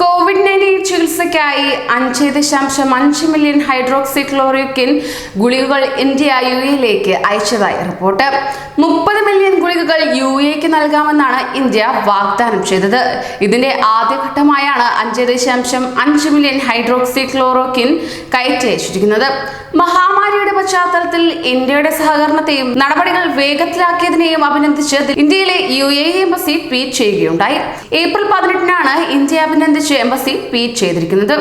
Covid nineteen ചികിത്സയ്ക്കായി അഞ്ച് ദശാംശം അഞ്ച് മില്യൺ ഹൈഡ്രോക്സി ക്ലോറിക്കിൻ ഗുളികകൾ ഇന്ത്യ യു എയിലേക്ക് അയച്ചതായി റിപ്പോർട്ട്. മുപ്പത് മില്യൺ ഗുളികകൾ യു എക്ക് നൽകാമെന്നാണ് ഇന്ത്യ വാഗ്ദാനം ചെയ്തത്. ഇതിന്റെ ആദ്യഘട്ടമായാണ് അഞ്ച് ദശാംശം അഞ്ച് മില്യൺ ഹൈഡ്രോക്സി ക്ലോറോക്കിൻ കയറ്റി അയച്ചിരിക്കുന്നത് മഹാമാരിയുടെ പശ്ചാത്തലത്തിൽ ഇന്ത്യയുടെ സഹകരണത്തെയും നടപടികൾ വേഗത്തിലാക്കിയതിനെയും അഭിനന്ദിച്ച് ഇന്ത്യയിലെ യു എ എംബസി ട്വീറ്റ് ചെയ്യുകയുണ്ടായി. ഏപ്രിൽ പതിനെട്ടിനാണ് ഇന്ത്യ അഭിനന്ദിച്ച് എംബസി ട്വീറ്റ് ചെയ്തിരിക്കുന്നത്.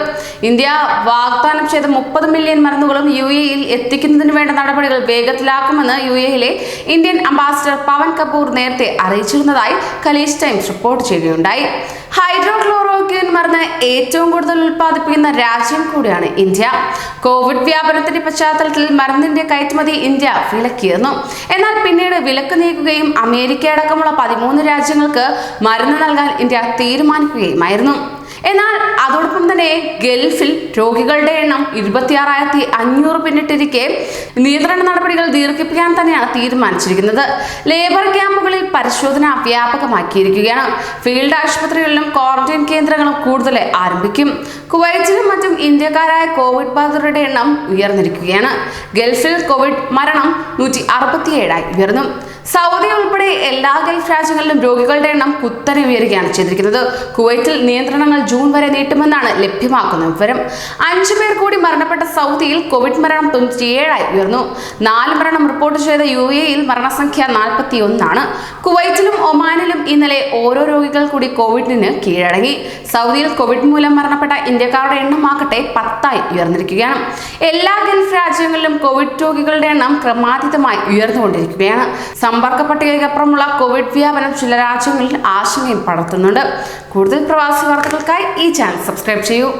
ഇന്ത്യ വാഗ്ദാനം ചെയ്ത മുപ്പത് മില്യൺ മരുന്നുകളും യു എയിൽ എത്തിക്കുന്നതിന് വേണ്ട നടപടികൾ വേഗത്തിലാക്കുമെന്ന് യു എയിലെ ഇന്ത്യൻ അംബാസിഡർ പവൻ കപൂർ നേരത്തെ അറിയിച്ചിരുന്നതായി കലീഷ് ടൈംസ് റിപ്പോർട്ട് ചെയ്യുകയുണ്ടായി. ഹൈഡ്രോക്ലോറോക്വിൻ മരുന്ന് ഏറ്റവും കൂടുതൽ ഉൽപ്പാദിപ്പിക്കുന്ന രാജ്യം കൂടിയാണ് ഇന്ത്യ. കോവിഡ് വ്യാപനത്തിന്റെ പശ്ചാത്തലത്തിൽ മരുന്നിന്റെ കയറ്റുമതി ഇന്ത്യ വിലക്കിയിരുന്നു. എന്നാൽ പിന്നീട് വിലക്ക് നീക്കുകയും അമേരിക്ക അടക്കമുള്ള പതിമൂന്ന് രാജ്യങ്ങൾക്ക് മരുന്ന് നൽകാൻ ഇന്ത്യ തീരുമാനിക്കുകയുമായിരുന്നു. എന്നാൽ അതോടൊപ്പം തന്നെ ഗൾഫിൽ രോഗികളുടെ എണ്ണം ഇരുപത്തിയാറായിരത്തി അഞ്ഞൂറ് പിന്നിട്ടിരിക്കെ നിയന്ത്രണ നടപടികൾ ദീർഘിപ്പിക്കാൻ തന്നെയാണ് തീരുമാനിച്ചിരിക്കുന്നത്. ലേബർ ക്യാമ്പുകളിൽ പരിശോധന വ്യാപകമാക്കിയിരിക്കുകയാണ്. ഫീൽഡ് ആശുപത്രികളിലും ക്വാറന്റൈൻ കേന്ദ്രങ്ങളും കൂടുതൽ ആരംഭിക്കും. കുവൈറ്റിലും മറ്റും ഇന്ത്യക്കാരായ കോവിഡ് ബാധിതരുടെ എണ്ണം ഉയർന്നിരിക്കുകയാണ്. ഗൾഫിൽ കോവിഡ് മരണം നൂറ്റി അറുപത്തിയേഴായി ഉയർന്നു. സൗദി ഉൾപ്പെടെ എല്ലാ ഗൾഫ് രാജ്യങ്ങളിലും രോഗികളുടെ എണ്ണം കുത്തനെ ഉയരുകയാണ് ചെയ്തിരിക്കുന്നത്. കുവൈറ്റിൽ നിയന്ത്രണങ്ങൾ ജൂൺ വരെ നീട്ടുമെന്നാണ് ലഭ്യമാക്കുന്ന വിവരം. അഞ്ചു പേർ കൂടി മരണപ്പെട്ട സൗദിയിൽ കോവിഡ് മരണം തൊണ്ണൂറ്റിയേഴായി ഉയർന്നു. നാല് മരണം റിപ്പോർട്ട് ചെയ്ത യു എയിൽ മരണസംഖ്യ നാൽപ്പത്തിയൊന്നാണ്. കുവൈറ്റിലും ഒമാനിലും ഇന്നലെ ഓരോ രോഗികൾ കൂടി കോവിഡിന് കീഴടങ്ങി. സൗദിയിൽ കോവിഡ് മൂലം മരണപ്പെട്ട ഇന്ത്യക്കാരുടെ എണ്ണമാകട്ടെ പത്തായി ഉയർന്നിരിക്കുകയാണ്. എല്ലാ ഗൾഫ് രാജ്യങ്ങളിലും കോവിഡ് രോഗികളുടെ എണ്ണം ക്രമാതീതമായി ഉയർന്നുകൊണ്ടിരിക്കുകയാണ്. സമ്പർക്ക പട്ടികയ്ക്കപ്പുറമുള്ള കോവിഡ് വ്യാപനം ചില രാജ്യങ്ങളിൽ ആശങ്കയും പടർത്തുന്നുണ്ട്. കൂടുതൽ പ്രവാസി വാർത്തകൾക്കായി ഈ ചാനൽ സബ്സ്ക്രൈബ് ചെയ്യൂ.